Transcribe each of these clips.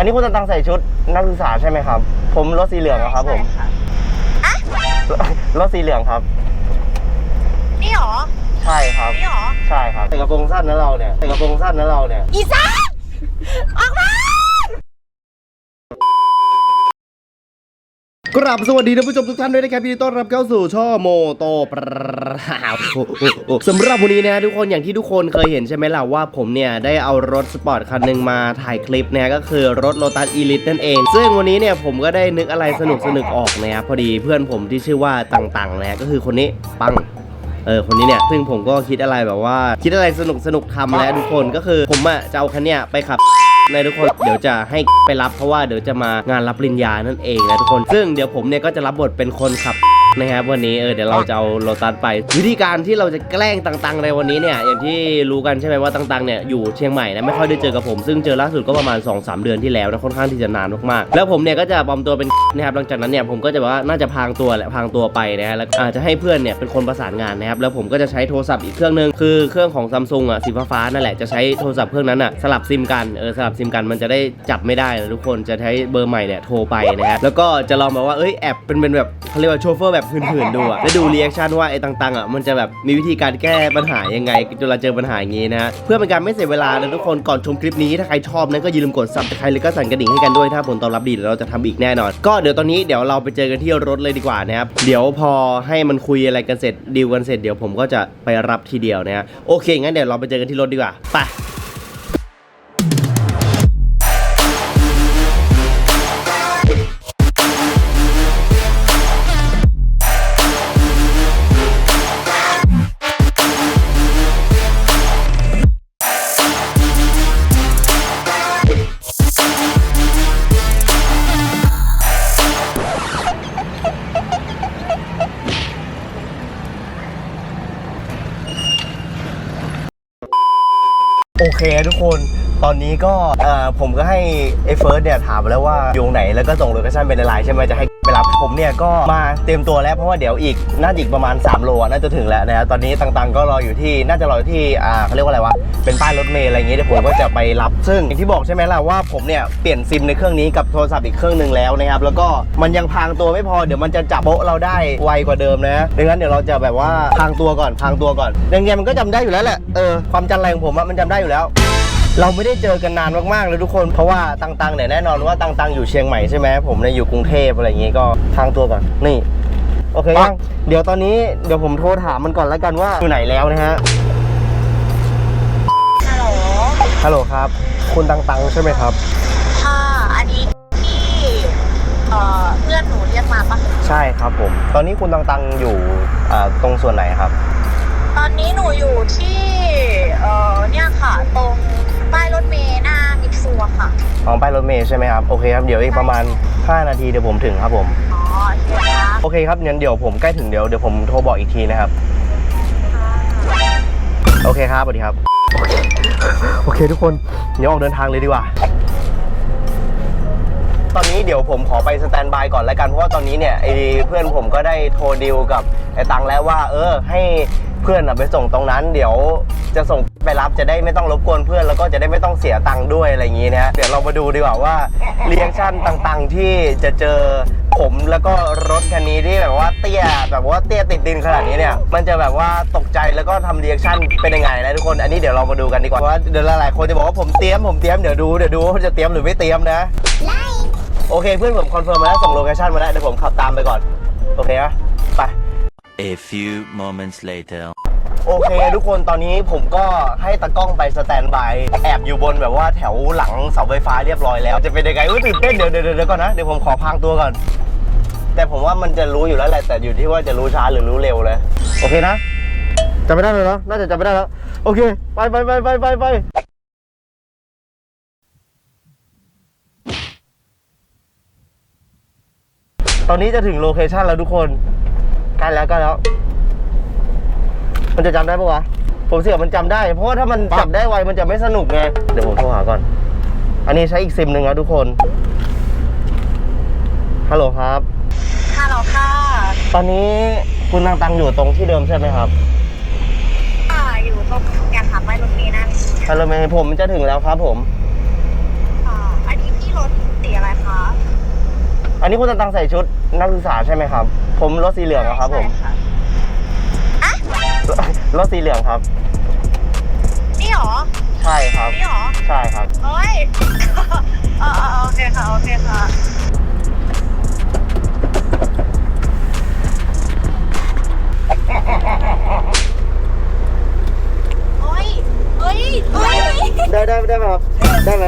อันนี้คุณตังใส่ชุดนักศึกษาใช่ไหมครับ ผมรถสีเหลืองอะครับผม ใช่ค่ะรถสีเหลืองครับ นี่หรอ ใช่ครับ นี่หรอ ใช่ครับใส่กระโปรงสั้นนะเราเนี่ยใส่กระโปรงสั้นนะเราเนี่ย อีซ่าออกมา กราบสวัสดีท่านผู้ชมทุกท่านด้วยนะครับยินดีต้อนรับเข้าสู่ช่อโมโตปราบสำหรับวันนี้นะทุกคนอย่างที่ทุกคนเคยเห็นใช่ไหมล่ะว่าผมเนี่ยได้เอารถสปอร์ตคันหนึ่งมาถ่ายคลิปนะก็คือรถโ o ตัสอีลิทนั่นเอง ซึ่งวันนี้เนี่ยผมก็ได้นึกอะไรสนุกสนุกออกนะครับพอดีเพื่อนผมที่ชื่อว่าต่างๆนะก็คือคนนี้ปังเออคนนี้เนี่ยซึ่งผมก็คิดอะไรแบบว่า คิดอะไรสนุกสนุกทำแล้วทุกคนก็คือผมอะจะเอาคันเนี้ยไปขับ ในทุกคนเดี๋ยวจะให้ไปรับเพราะว่าเดี๋ยวจะมางานรับปริญญานั่นเองนะทุกคน ซึ่งเดี๋ยวผมเนี่ยก็จะรับบทเป็นคนขับ นะครับวันนี้เออเดี๋ยวเราจะเอาโลตัสไป วิธีการที่เราจะแกล้งต่างๆในวันนี้เนี่ยอย่างที่รู้กันใช่ไหมว่าต่างๆเนี่ยอยู่เชียงใหม่นะไม่ค่อยได้เจอกับผมซึ่งเจอล่าสุดก็ประมาณ 2-3 เดือนที่แล้วนะค่อนข้างที่จะนานมากๆแล้วผมเนี่ยก็จะปลอมตัวเป็นนะครับหลังจากนั้นเนี่ยผมก็จะแบบว่าน่าจะพรางตัวแหละพรางตัวไปนะฮะแล้วอาจจะให้เพื่อนเนี่ยเป็นคนประสานงานนะครับแล้วผมก็จะใช้โทรศัพท์อีกเครื่องนึงคือเครื่องของซัมซุงอะสีฟ้าๆนั่นแหละจะใช้โทรศัพท์เครื่องนั้นอะสลับซิมกันเออสลับซิมกันมันจะได้จับไม่ได้นะทุกคนจะใช้เบอร์ใหม่เนี่ยโทรไปนะฮะแล้วก็จะลองแบบว่าเอ้ยแอบเป็นเป็นแบบเขาเรียกว่าโชเฟอร์แบบหื่นๆดูอะแล้วดูรีแอคชั่นว่าไอ้ต่างๆอะมันจะแบบมีวิธีการแก้ปัญหายังไงเวลาเจอปัญหาอย่างงี้นะฮะเพื่อเป็นการไม่เสียเวลานะทุกคนก่อนชมคลิปนี้ถ้าใครชอบนะก็อย่าลืมกดซับสไครต์แล้วก็สั่นกระดิ่งให้กันด้วยถ้าผลตอบรับดีเดี๋ยวเราจะทำอีกแน่นอน ก็เดี๋ยวตอนนี้เดี๋ยวเราไปเจอกันที่รถเลยดีกว่านะครับเดี๋ยวพอให้มันคุยอะไรกันเสร็จดีลกันเสร็จเดี๋ยวผมก็จะไปรับทีเดียวนะฮะโอเคงั้นเดี๋ยวเราไปเจอกันที่รถดีกว่าไป เคทุกคนตอนนี้ก็ผมก็ให้ไอ้เฟิร์สเนี่ยถามแล้วว่าอยู่ตรงไหนแล้วก็ส่งโลเคชั่นเป็นไลน์ใช่ไหมจะให้ รับ ผมเนี่ยก็มาเตรียมตัวแล้วเพราะว่าเดี๋ยวอีกน่าจะอีกประมาณ 3 โลน่าจะถึงแล้วนะฮะตอนนี้ต่างๆก็รออยู่ที่น่าจะรออยู่ที่อ่าเขาเรียกว่าอะไรวะเป็นป้ายรถเมล์อะไรอย่างงี้เดี๋ยวผมก็จะไปรับซึ่งอย่างที่บอกใช่ไหมล่ะว่าผมเนี่ยเปลี่ยนซิมในเครื่องนี้กับโทรศัพท์อีกเครื่องหนึ่งแล้วนะครับแล้วก็มันยังพางตัวไม่พอเดี๋ยวมันจะจับโปะเราได้ไวกว่าเดิมนะดังนั้นเดี๋ยวเราจะแบบว่าพางตัวก่อนพางตัวก่อนยังไงมันก็จำได้อยู่แล้วแหละเออความจำอะไรของผมอะมันจำได้อยู่แล้ว เราไม่ได้เจอกันนานมากๆเลยทุกคน เพราะว่าตังๆเนี่ยแน่นอนว่าตังๆอยู่เชียงใหม่ใช่ไหมผมเนี่ยอยู่กรุงเทพอะไรอย่างงี้ก็ทางตัวก่อนนี่ โอเคยังเดี๋ยวตอนนี้เดี๋ยวผมโทรถามมันก่อนแล้วกันว่าอยู่ไหนแล้วนะฮะฮัลโหลฮัลโหลครับ คุณตังๆใช่ไหมครับค่ะอันนี้ที่เอ่อเพื่อนหนูเรียกมาปะใช่ครับผม ตอนนี้คุณตังๆอยู่อ่าตรงส่วนไหนครับ ตอนนี้หนูอยู่ที่ ของป้ายรถเมล์ใช่ไหมครับ โอเคครับ เดี๋ยวอีกประมาณ 5 นาทีเดี๋ยวผมถึงครับผม อ๋อโอเคครับโอเคครับงั้นเดี๋ยวผมใกล้ถึงเดี๋ยวเดี๋ยวผมโทรบอกอีกทีนะครับ โอเคครับสวัสดีครับ โอเคทุกคน เดี๋ยวออกเดินทางเลยดีกว่า ตอนนี้เดี๋ยวผมขอไปสแตนบายก่อนแล้วกัน เพราะว่าตอนนี้เนี่ยไอเพื่อนผมก็ได้โทรดีลกับไอ้ตังแล้วว่า เออ ให้เพื่อนอะไปส่งตรงนั้น เดี๋ยวจะส่ง ไปรับจะได้ไม่ต้องรบกวนเพื่อนแล้วก็จะได้ไม่ต้องเสียตังค์ด้วยอะไรอย่างนี้นะเดี๋ยวเรามาดูดีกว่าว่าเรีแอคชั่นต่างๆที่จะเจอผมแล้วก็รถคันนี้ที่แบบว่าเตี้ยแบบว่าเตี้ยติดดินขนาดนี้เนี่ยมันจะแบบว่าตกใจแล้วก็ทำเรีแอคชั่นเป็นยังไงนะทุกคนอันนี้เดี๋ยวเรามาดูกันดีกว่าเพราะว่าเดี๋ยวหลายๆคนจะบอกว่าผมเตรียมผมเตรียมเดี๋ยวดูเดี๋ยวดูว่าจะเตรียมหรือไม่เตรียมนะโอเคเพื่อนผมคอนเฟิร์มมาแล้วส่งโลเคชั่นมาแล้วเดี๋ยวผมขับตามไปก่อนโอเคนะไป A few moments later. โอเค ทุกคนตอนนี้ผมก็ให้ตากล้องไปสแตนบายแอบอยู่บนแบบว่าแถวหลังเสาไฟฟ้าเรียบร้อยแล้ว จะเป็นยังไงอุ้ยตื่นเต้นเดี๋ยวเดี๋ยวเดี๋ยวก่อนนะเดี๋ยวผมขอพรางตัวก่อน แต่ผมว่ามันจะรู้อยู่แล้วแหละแต่อยู่ที่ว่าจะรู้ช้าหรือรู้เร็วเลย โอเคนะจำไม่ได้เลยเนาะน่าจะจำไม่ได้แล้ว โอเค ไปไปไปไปไปไปตอนนี้จะถึงโลเคชันแล้วทุกคนใกล้แล้วใกล้แล้ว มันจะจำได้ปะวะ ผมเสียมันจำได้ เพราะว่าถ้ามันจับได้ไวมันจะไม่สนุกไง เดี๋ยวผมโทรหาก่อน อันนี้ใช้อีกซิมหนึ่งนะทุกคน ฮัลโหลครับ ฮัลโหลค่ะตอนนี้คุณตังตังอยู่ตรงที่เดิมใช่ไหมครับอ่าอยู่ตรงเนี่ยค่ะป้ายรถเมล์หน้ามิกซัวฮัลโหลเมย์ผมจะถึงแล้วครับผม อ่าอันนี้พี่รถนี้คุณตังใส่ชุดนักศึกษาใช่ไหมครับ ผมรถสีเหลืองอะครับผม ใช่ค่ะ รถสีเหลืองครับ นี่หรอ ใช่ครับ นี่หรอ ใช่ครับเฮ้ยเออเออโอเคค่ะ โอเคค่ะเฮ้ยเฮ้ยเฮ้ยได้ได้ได้ไหมครับ ได้ไหม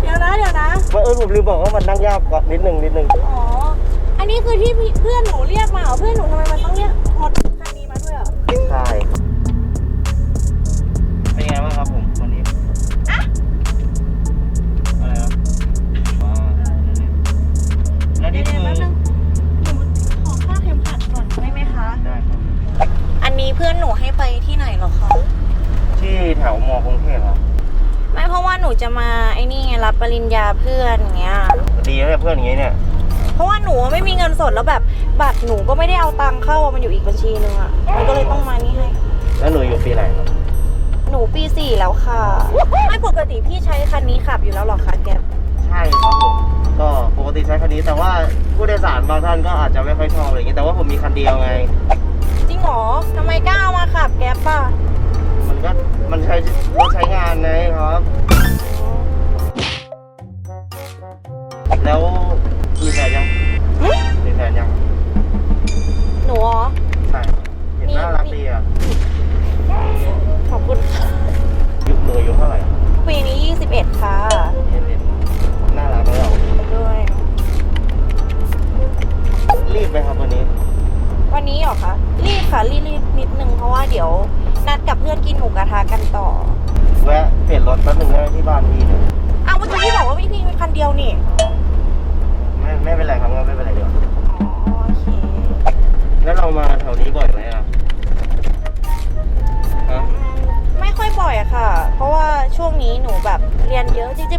เดี๋ยวนะ เดี๋ยวนะ ว่าเออผมลืมบอกว่ามันนั่งยากกว่านิดนึงนิดนึง อ๋อ อันนี้คือที่พี่เพื่อนหนูเรียกมาเหรอเพื่อนหนูทำไมมันต้องเรียกมอเตอร์คัน ใช่เป็นไงบ้างครับผมวันนี้อะไรครับอ๋อแล้วเดี๋นี่ยวคือแป๊บนึงหนูขอค่าเข็มขัดก่อนได้ไหมคะได้ครับอันนี้เพื่อนหนูให้ไปที่ไหนเหรอคะที่แถวมกรุงเทพครับไม่เพราะว่าหนูจะมาไอ้นี่ไงรับปริญญาเพื่อนอย่างเงี้ยดีนะเนี่ยเพื่อนอย่างงี้เนี่ย เพราะว่าหนูไม่มีเงินสดแล้วแบบ บัตรหนูก็ไม่ได้เอาตังค์เข้าอะมันอยู่อีกบัญชีนึงอะมันก็เลยต้องมานี่ให้ แล้วหนูอยู่ปีไหนครับ หนูปีสี่แล้วค่ะ ไม่ปกติพี่ใช้คันนี้ขับอยู่แล้วเหรอคะแกปใช่ครับผม ก็ปกติใช้คันนี้แต่ว่าผู้โดยสารบางท่านก็อาจจะไม่ค่อยชอบอะไรอย่างเงี้ยแต่ว่าผมมีคันเดียวไง จริงเหรอทำไมกล้าเอามาขับแก๊ปป่ะ มันก็มันใช้รถใช้งานไงครับ แล้วมีแฟนยังหึมีแฟนยัง หนูเหรอ ใช่เห็นมีน่ารักดีอะขอบคุณค่ะยุคหนูอายุเท่าไหร่ ปีนี้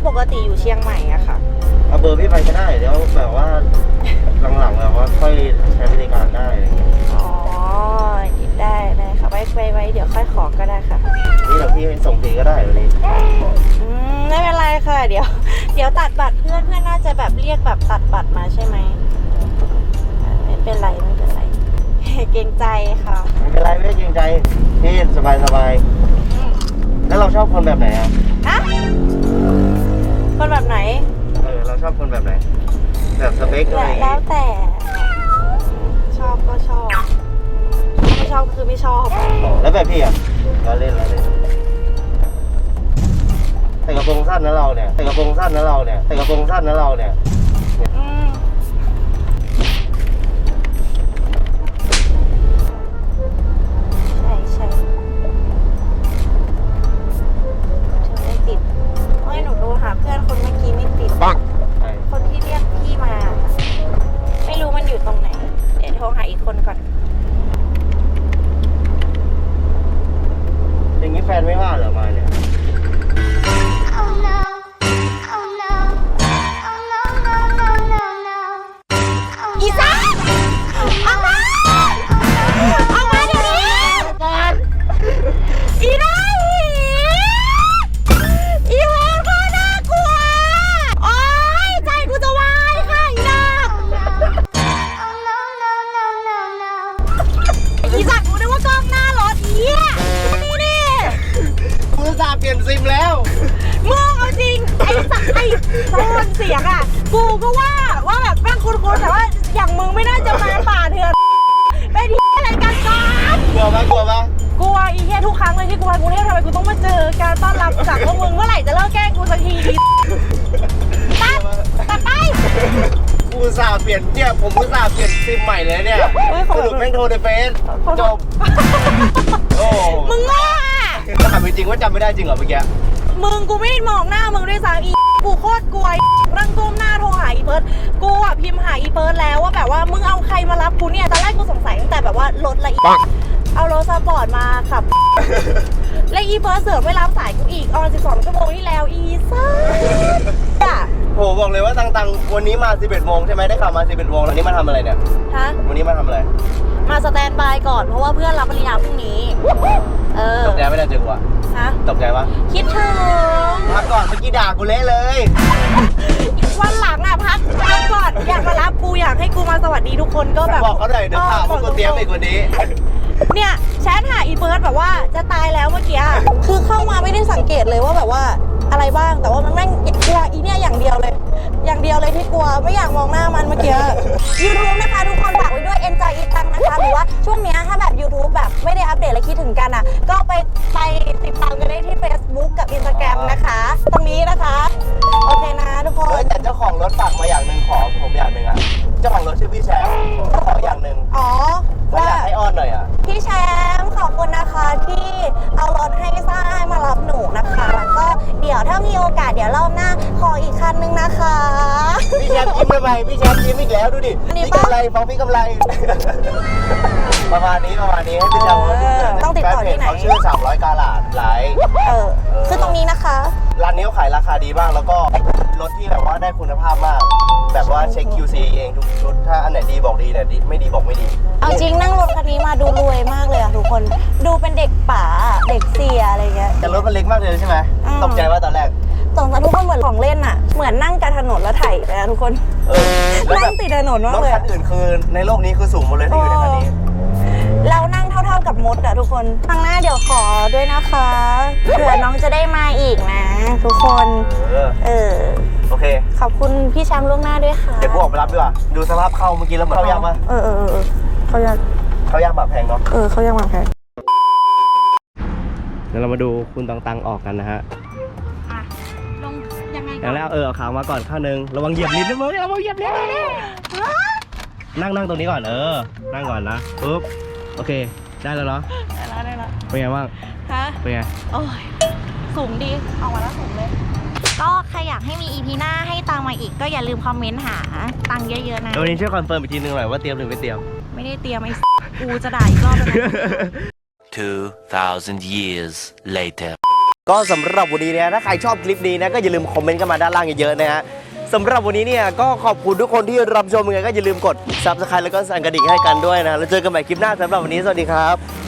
ปกติอยู่เชียงใหม่อะค่ะ เอาเบอร์พี่ไปก็ได้เดี๋ยวแบบว่าหลังๆแบบว่าค่อยใช้บริการได้อะไรอย่างเงี้ยอ๋อได้ได้ค่ะไว้ไว้ไว้เดี๋ยวค่อยขอก็ได้ค่ะ นี่เดี๋ยวพี่ส่งฟรีก็ได้วันนี้อืมไม่เป็นไรค่ะ เดี๋ยว เดี๋ยวตัดบัตรเพื่อนเพื่อนน่าจะแบบเรียกแบบตัดบัตรมาใช่ไหมอ่าไม่เป็นไรไม่เป็นไร เกรงใจค่ะไม่เป็นไรไม่เกรงใจพี่สบายสบายอืมๆแล้วเราชอบคนแบบไหนอะฮะ คนแบบไหนเออเราชอบคนแบบไหน แบบสเปคอะไรอย่างแล้งี้วแต่ ชอบก็ชอบ ไม่ชอบก็คือไม่ชอบ อ๋อแล้วแบบพี่อะเราเล่นเราเล่นแต่กระโปรงสั้นนะเราเนี่ยแต่กระโปรงสั้นนะเราเนี่ยแต่กระโปรงสั้นนะเราเนี่ย เพื่อนคนเมื่อกี้ไม่ติด ใช่คนที่เรียกพี่มา ไม่รู้มันอยู่ตรงไหน เดี๋ยวโทรหาอีกคนก่อน ลี่ยนเนี่ยผมอุตส่าห์เปลี่ยนซิมใหม่เลยเนี่ยเฮ้ยขอสแบบรุปแม่งโทรในเฟซจบโอ้มึงโง่อะถามจริงๆว่าจำไม่ได้จริงเหรอเมื่อกี้มึงกูไม่ได้มองหน้ามึงด้วยซ้ำอีกูโคตรกลัวอีนั่งก้มหน้าโทรหาอีเพิร์ดกูอะพิมพ์หาอีเพิร์ดแล้วว่าแบบว่ามึงเอาใครมารับกูเนี่ยตอนแรกกูสงสัยตั้งแต่แบบว่ารถละอีเอารถสปอร์ตมาขับและอีเพิร์ดเสือกไม่รับสายกูอีกออน12ชั่วโมงที่แล้วอีซ่าอะ โหบอกเลยว่าตังๆวันนี้มา 11โมงใช่ไหมได้ข่าวมา 11โมงแล้ววันนี้มาทำอะไรเนี่ยฮะวันนี้มาทำอะไรมาสแตนบายก่อนเพราะว่าเพื่อนรับปริญญาพรุ่งนี้ เออตกใจไม่ได้เจอกูอะฮะตกใจปะคิดถึงมาก่อนเมื่อกี้ด่ากูเละเลยวันหลังอะพักมารับกูอยากให้กูมาสวัสดีทุกคนก็แบบบอกเขาหน่อยเดี๋ยวข่าวมันก็เตรียมอีกกว่านี้เนี่ยแชทหาอีเฟิร์สแบบว่าจะตายแล้วเมื่อกี้อะคือเข้ามาไม่ได้สังเกตเลยว่าแบบว่า อะไรบ้าง แต่ว่ามันแม่งกลัวอีเนี่ยอย่างเดียวเลย อย่างเดียวเลยที่กลัวไม่อยากมองหน้ามัน ดี๋ยวรอบหน้าขออีกคันนึงนะคะ พี่แชมป์ยิ้มทำไมพี่แชมป์ยิ้มอีกแล้วดูดิอันนี้พี่ปะ กำไรฟังพี่กำไร ประมาณนี้ประมาณนี้ให้พี่แชมป์เออต้องติดต่อที่ไหน แฟเพจเขาชื่อ 300 กาลาดไลฟ์ เออคือตรงนี้นะคะ ร้านนี้เขาขายราคาดีมาก แล้วก็รถที่แบบว่าได้คุณภาพมาก แบบว่าเช็ค QC เองทุกชุด ถ้าอันไหนดีบอกดีแต่ไม่ดีบอกไม่ดีเอาจริงนั่งรถคันนี้มาดูรวยมากเลยอะทุกคน ดูเป็นเด็กป๋าเด็กเสียอะไรเงี้ย แต่รถมันเล็กมากเลยใช่ไหมอืม ตกใจว่าตอนแรก สงสารทุกคนเหมือนของเล่นอะเหมือนนั่งกลางถนนแล้วไถ่ายไปนะทุกคนเออแล้วแบนั่บงติดถนนมารกถเลยคัอะนอื่นคือในโลกนี้คือสูงหมดเลยที่อยู่ในคันนี้ เรานั่งเท่าๆกับมดอะทุกคนครั้งหน้าเดี๋ยวขอด้วยนะคะเผื่อน้องจะได้มาอีกนะ ทุกคน เออ เออ โอเค ขอบคุณพี่แชมป์ล่วงหน้าด้วยค่ะเดี๋ยวกูออกไปรับดีกว่า ดูสภาพเข้าเมื่อกี้แล้วเหมือนเข้ายากปะเออเออเออเออเขาอยากเข้ายากแบบแพงเนาะ เออเขาอยากมาแพ้เดี๋ยวเรามาดูคุณตังตังออกกันนะฮะอะลงยังไง อย่างแรกเออเอาขามาก่อนข้างหนึงระวังเหยียบลิ้นนะมึงระวังเหยียบลิ้นนะนั่งนั่งตรงนี้ก่อนเออ นั่งก่อนนะปุ๊บโอเค ได้แล้วเนาะได้แล้วได้แล้วเป็นไงบ้างฮะเป็นไงโอ้ยสูงดีออกมาแล้วสูงเลย ก็ใครอยากให้มีอีพีหน้าให้ตังมาอีกก็อย่าลืมคอมเมนต์หาตังเยอะๆนะเดี๋ยววันนี้ช่วยคอนเฟิร์มอีกทีนึงหน่อยว่าเตรียมหรือไม่เตรียมไม่ได้เตรียมไอ้กูจะด่าอีกรอบเลยนะ2,000 years later. ก็สำหรับวันนี้เนี่ยถ้าใครชอบคลิปนี้นะก็อย่าลืมคอมเมนต์กันมาด้านล่างเยอะๆนะฮะสำหรับวันนี้เนี่ยก็ขอบคุณทุกคนที่รับชมยังไงก็อย่าลืมกด subscribe แล้วก็สั่นกระดิ่งให้กันด้วยนะแล้วเจอกันใหม่คลิปหน้าสำหรับวันนี้สวัสดีครับ